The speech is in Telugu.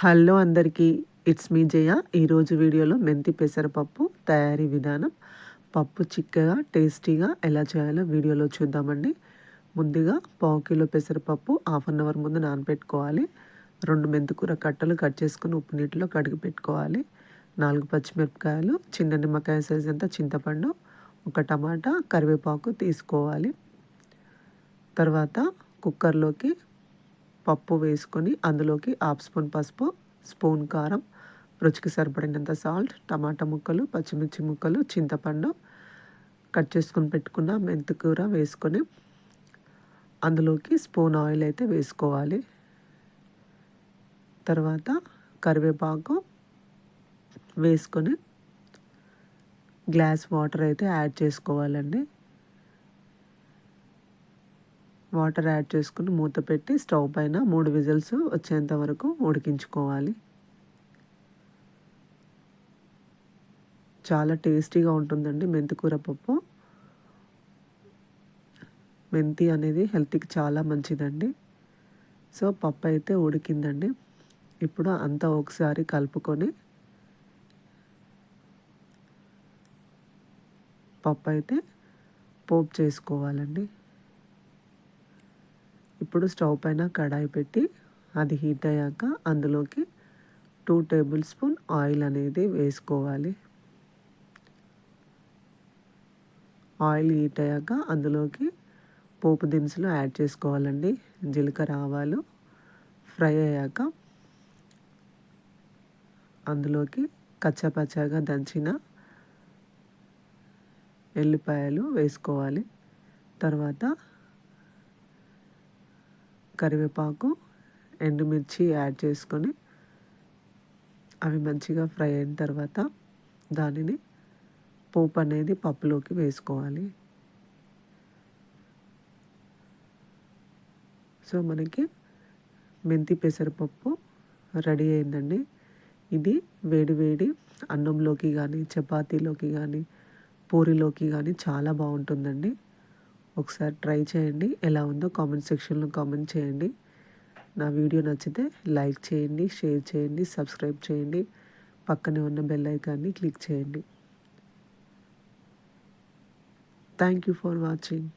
హలో అందరికీ ఇట్స్ మీ జయ. ఈరోజు వీడియోలో మెంతి పెసరపప్పు తయారీ విధానం పప్పు చిక్కగా టేస్టీగా ఎలా చేయాలో వీడియోలో చూద్దామండి. ముందుగా పావు కిలో పెసరపప్పు హాఫ్ అన్ అవర్ ముందు నానబెట్టుకోవాలి. రెండు మెంతికూర కట్టలు కట్ చేసుకుని ఉప్పు నీటిలో కడిగి పెట్టుకోవాలి. నాలుగు పచ్చిమిరపకాయలు చిన్న నిమ్మకాయ సైజ్ అంతా చింతపండు ఒక టమాటా కరివేపాకు తీసుకోవాలి. తర్వాత కుక్కర్లోకి పప్పు వేసుకొని అందులోకి హాఫ్ స్పూన్ పసుపు స్పూన్ కారం రుచికి సరిపడినంత సాల్ట్ టమాటా ముక్కలు పచ్చిమిర్చి ముక్కలు చింతపండు కట్ చేసుకుని పెట్టుకున్న మెంతికూర వేసుకొని అందులోకి స్పూన్ ఆయిల్ అయితే వేసుకోవాలి. తర్వాత కరివేపాకు వేసుకొని గ్లాస్ వాటర్ అయితే యాడ్ చేసుకోవాలండి. వాటర్ యాడ్ చేసుకుని మూత పెట్టి స్టవ్ పైన మూడు విజిల్స్ వచ్చేంత వరకు ఉడికించుకోవాలి. చాలా టేస్టీగా ఉంటుందండి మెంతికూర పప్పు. మెంతి అనేది హెల్త్కి చాలా మంచిదండి. సో పప్పు అయితే ఉడికిందండి. ఇప్పుడు అంతా ఒకసారి కలుపుకొని పప్పు అయితే పోపు చేసుకోవాలండి. ఇప్పుడు స్టవ్ పైన కడాయి పెట్టి అది హీట్ అయ్యాక అందులోకి టూ టేబుల్ స్పూన్ ఆయిల్ అనేది వేసుకోవాలి. ఆయిల్ హీట్ అయ్యాక అందులోకి పోపు దినుసులు యాడ్ చేసుకోవాలండి. జీలకర్ర ఆవాలు ఫ్రై అయ్యాక అందులోకి కచ్చపచ్చగా దంచిన ఎల్లిపాయలు వేసుకోవాలి. తర్వాత కరివేపాకు ఎండుమిర్చి యాడ్ చేసుకొని అవి మంచిగా ఫ్రై అయిన తర్వాత దానిని పోపు అనేది పప్పులోకి వేసుకోవాలి. సో మనకి మెంతి పెసరపప్పు రెడీ అయిందండి. ఇది వేడి వేడి అన్నంలోకి కానీ చపాతీలోకి కానీ పూరిలోకి కానీ చాలా బాగుంటుందండి. ఒకసారి ట్రై చేయండి. ఎలా ఉందో కామెంట్ సెక్షన్లో కామెంట్ చేయండి. నా వీడియో నచ్చితే లైక్ చేయండి షేర్ చేయండి సబ్స్క్రైబ్ చేయండి. పక్కనే ఉన్న బెల్ ఐకాన్ని క్లిక్ చేయండి. Thank you for watching.